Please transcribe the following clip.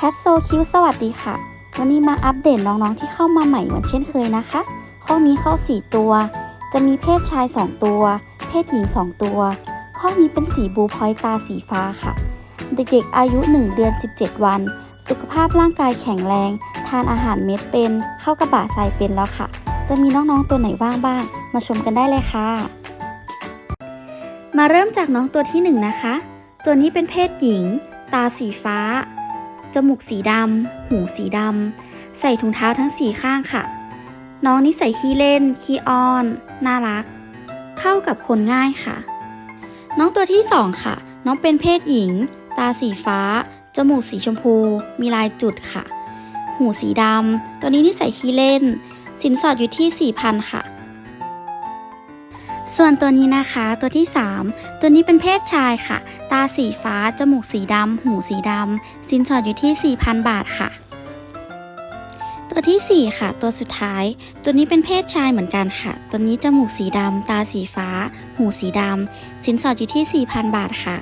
แคัสโซคิวสวัสดีค่ะ วันนี้มาอัปเดตน้องๆที่เข้ามาใหม่เหมือนเช่นเคยนะคะ ข้อนี้เข้า 4 ตัว จะมีเพศชาย 2 ตัว เพศหญิง 2 ตัว ข้อนี้เป็นสีบลูพอยต์ตาสีฟ้าค่ะ เด็กๆอายุ 1 เดือน 17 วัน สุขภาพร่างกายแข็งแรง ทานอาหารเม็ดเป็น เข้ากระบะทรายเป็นแล้วค่ะ จะมีน้องๆตัวไหนว่างบ้าง มาชมกันได้เลยค่ะ มาเริ่มจากน้องตัวที่ 1 นะคะ ตัวนี้เป็นเพศหญิง ตาสีฟ้า จมูกสีดำ หูสีดำ ใส่ถุงเท้าทั้งสี่ข้างค่ะ น้องนิสัยขี้เล่น ขี้อ้อน น่ารัก เข้ากับคนง่ายค่ะ น้องตัวที่สองค่ะ น้องเป็นเพศหญิง ตาสีฟ้า จมูกสีชมพู มีลายจุดค่ะ หูสีดำ ตัวนี้นิสัยขี้เล่น สินสอดอยู่ที่4,000ค่ะ ส่วนตัวนี้นะคะตัวที่ 3 ตัวนี้เป็นเพศชายค่ะ ตาสีฟ้า จมูกสีดำ หูสีดำ สินสอดอยู่ที่ 4,000 บาทค่ะ ตัวที่ 4 ค่ะ ตัวสุดท้าย ตัวนี้เป็นเพศชายเหมือนกันค่ะ ตัวนี้จมูกสีดำ ตาสีฟ้า หูสีดำ สินสอดอยู่ที่ 4,000 บาทค่ะ